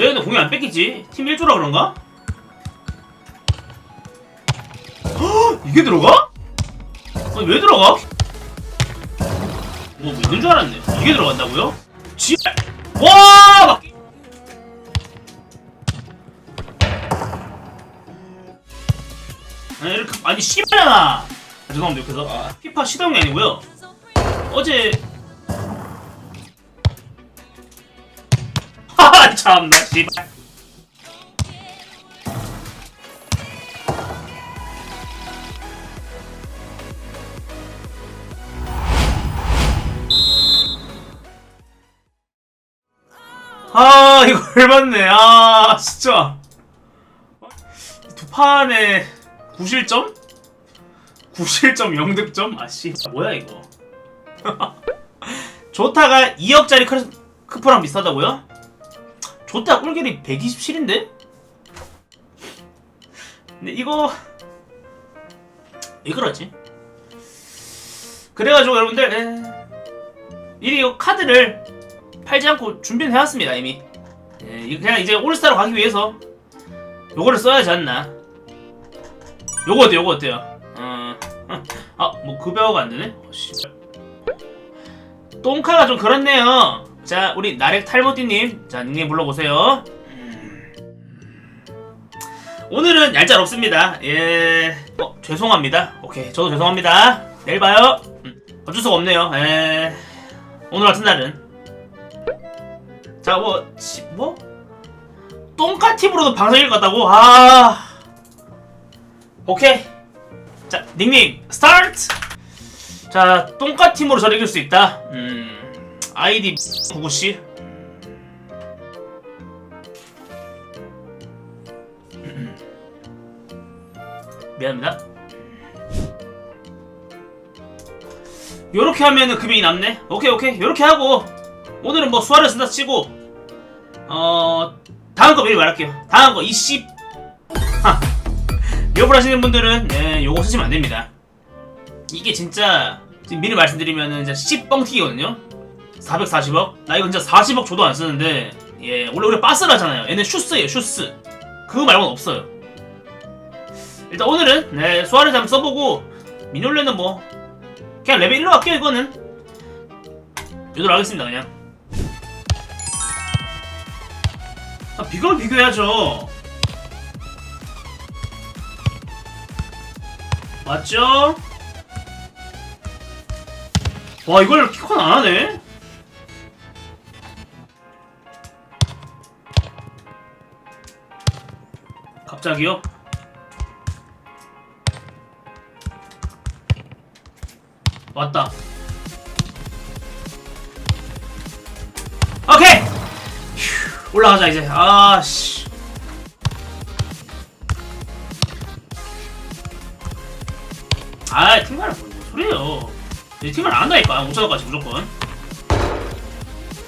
왜 근데 공이 안 뺏기지? 팀 1조라 그런가? 헉, 이게 들어가? 아니 왜 들어가? 뭐 있는 줄 알았네 이게 들어간다고요? 지랄 와! 막... 아니 이렇게 아니 씨발잖아 아, 죄송합니다 옆에서 아, 피파 시동이 아니고요 어제 참나 씨발 아 이거 열받네 아 진짜 두 판에 9실점? 9실점 0득점? 아씨 뭐야 이거 조타가 2억짜리 크, 크프랑 비슷하다고요? 조타 꿀길이 127인데? 근데 이거 왜 그러지? 그래가지고 여러분들 에... 미리 이 카드를 팔지 않고 준비는 해왔습니다 이미 예, 이거 그냥 이제 올스타로 가기 위해서 요거를 써야지 않나 요거 어때요 요거 어때요 어... 아뭐 급여가 안되네 어. 똥카가 좀 그렇네요 자 우리 나렉 탈모띠님 자 닉네임 불러보세요 음. 오늘은 얄짤 없습니다 예... 어 죄송합니다 오케이 저도 죄송합니다 내일 봐요 음, 어쩔 수가 없네요 예... 오늘 같은 날은 자, 뭐, 지, 뭐? 똥카 팁으로도 방송일 것 같다고? 아. 오케이. 자, 닉네임, 스타트! 자, 똥카 팀으로 저를 이길 수 있다. 음, 아이디, 구구씨. 미안합니다. 요렇게 하면은 금액이 남네? 오케이, 오케이. 요렇게 하고, 오늘은 뭐 수화를 쓴다 치고 어 다음 거 미리 말할게요 다음 거 이씨 여불 하시는 분들은 네, 요거 쓰시면 안 됩니다 이게 진짜 미리 말씀드리면은 진짜 씹뻥튀기거든요 440억 나 이거 진짜 40억 줘도 안 쓰는데 예 원래 우리 빠스라잖아요 얘는 슈스예요 슈스 그거 말고는 없어요 일단 오늘은 네 수화를 한번 써보고 미놀레는 뭐 그냥 레벨 1로 할게요 이거는 요대로 하겠습니다 그냥 아, 비교를 비교해야죠. 맞죠? 와, 이걸 키컨 안 하네? 갑자기요? 왔다. 오케이! 휴, 올라가자 이제 아씨 아 팀말은 뭔 소리예요 내 팀말 안 한다니까 5천원까지 무조건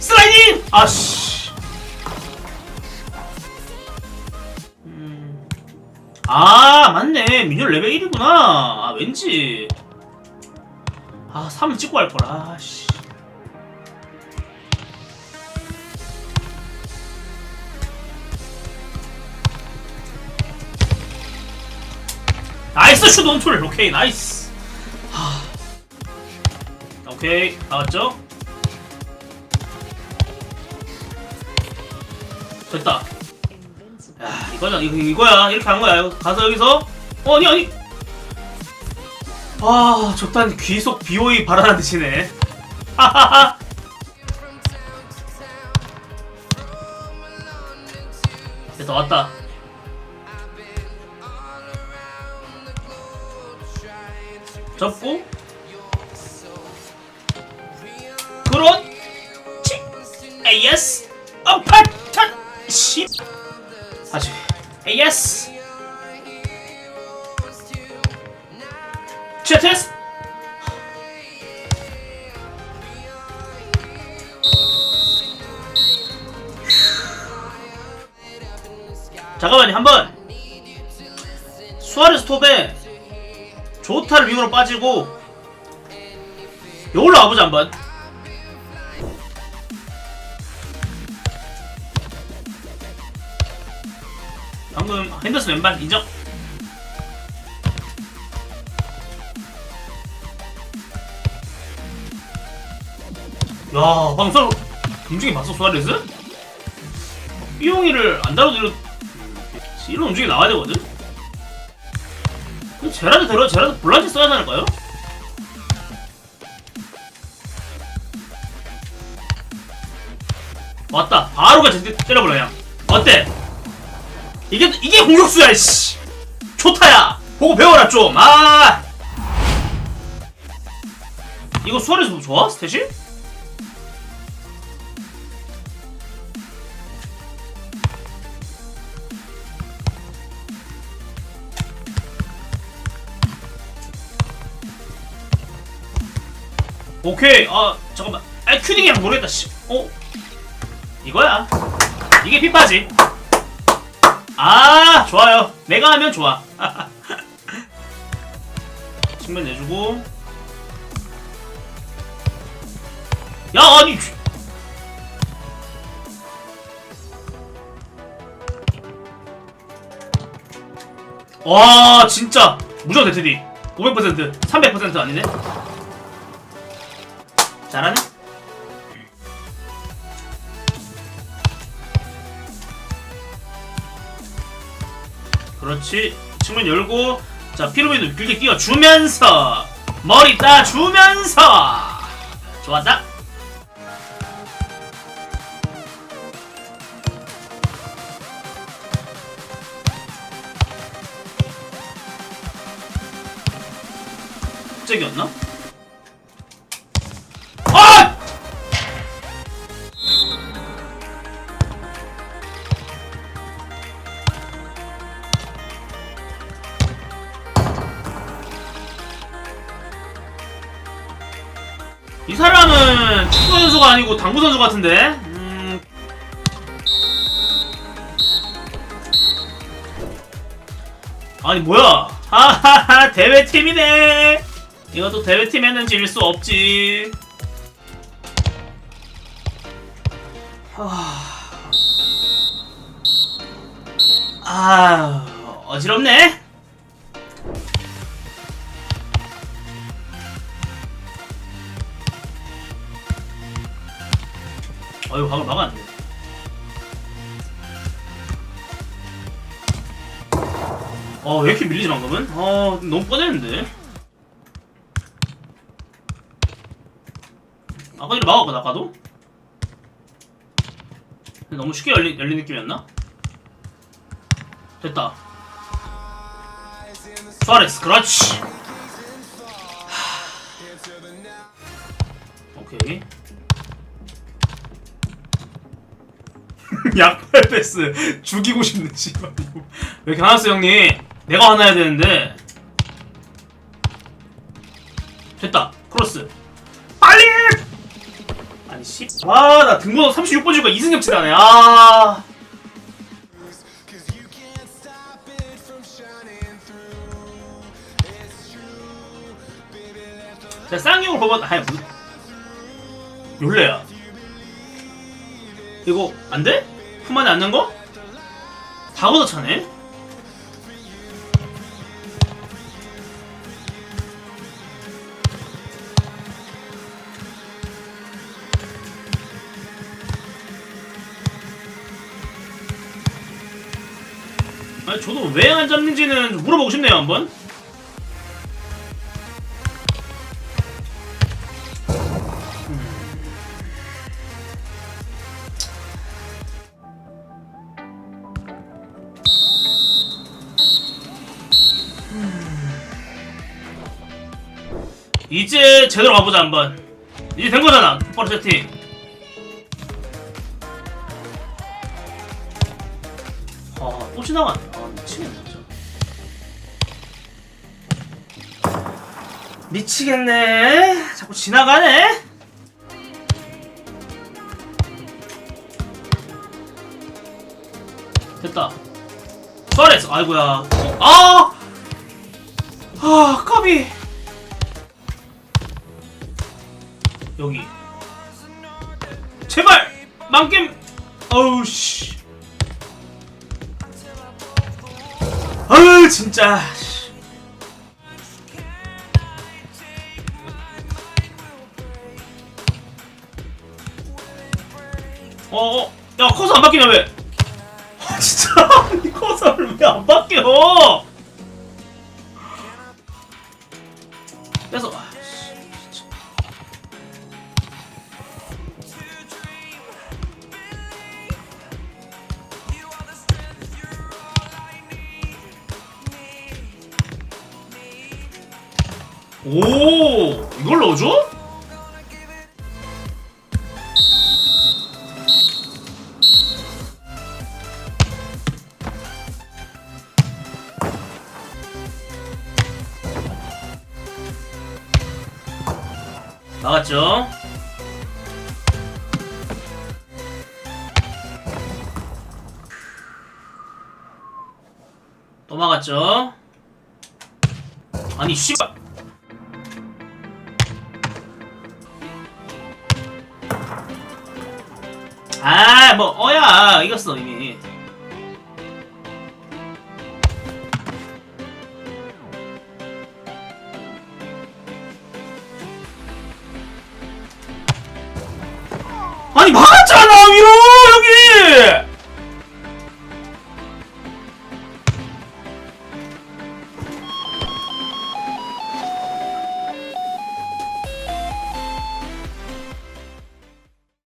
슬라이딩! 아씨 아 맞네. 미니언 레벨 1이구나. 아 왠지. 아 3을 찍고 할걸 아씨. 나이스 슛 원툴 오케이 나이스. 하... 오케이 나왔죠? 됐다 야 이거야 이거, 이거야. 이렇게 한 거야. 가서 여기서. 어 아니 아니. 아 저딴 귀속 BOE 바라는 듯이네. 하하하 됐다 왔다. 접고. 그렇지. 에이스. 어파턴 씨 다시 에이스 쉐테스 잠깐만요 한번. 수아레스 톱에 조타를 윙으로 빠지고 여기로 와보자 한번 방금 핸더슨 왼발 인정. 야, 방금 움직임 봤어, 수아레스? 삐용이를 안 다뤄도 이런, 움직임 나와야 되거든? 제라드 데려, 제라드 볼란치 써야 되는 거요? 왔다. 바로 제- 때려버려, 그냥. 어때? 이게, 이게 공격수야, 씨! 좋다야! 보고 배워라, 좀! 아! 이거 수아레스 좋아? 스탯이? 오케이 아 잠깐만 아 큐딩이랑 모르겠다 씨 어? 이거야 이게 피파지 아 좋아요. 내가 하면 좋아. 측면 내주고. 야 아니 쥐- 와 진짜. 무조건 대트디 500% 300% 아니네? 잘하네? 그렇지. 측면 열고 자 피로미드 길게 끼워주면서 머리 따주면서. 좋았다. 갑자기였나? 사람은 축구 선수가 아니고 당구 선수 같은데. 음. 아니 뭐야? 하하하 대회팀이네. 이것도 대회팀에는 질 수 없지. 아 어지럽네. 어휴 방금 막았네. 어왜 이렇게 밀리지 방금은? 어 너무 뻔했는데. 아까 전에 막았거든 아까도? 너무 쉽게 열린, 열린 느낌이었나? 됐다 수아레스 그렇지 하... 오케이 약발 패스 죽이고 싶네 씨발 이거. 왜 이렇게 화났어 형님 내가 화나야 되는데 됐다 크로스 빨리 아니 씨. 아, 나 등번호 36번 줄까 이승엽 치다네. 아. 자, 쌍용을 뽑았. 아니, 뭐. 요래야. 이거 안 돼? 푼만에 안는 거? 다 걷어차네. 아니, 저도 왜 안 잡는지는 좀 물어보고 싶네요, 한번. 이제 제대로 가보자 한번. 이제 된 거잖아 바로 세팅. 아또 지나가네. 아 미치겠네 진짜. 미치겠네. 자꾸 지나가네. 됐다. 수아레스 아이고야. 아! 아 까비 여기. 제발! 만겜! 어우 씨. 아우 진짜 씨. 어어. 야 커서 안 바뀌냐 왜? 아, 진짜? 이 커서를 왜 안 바뀌어? 그래서 오 이걸 넣어줘? 나갔죠? 또 막았죠? 아니 씨발 뭐, 어야, 이겼어, 이미. 아니, 막았죠!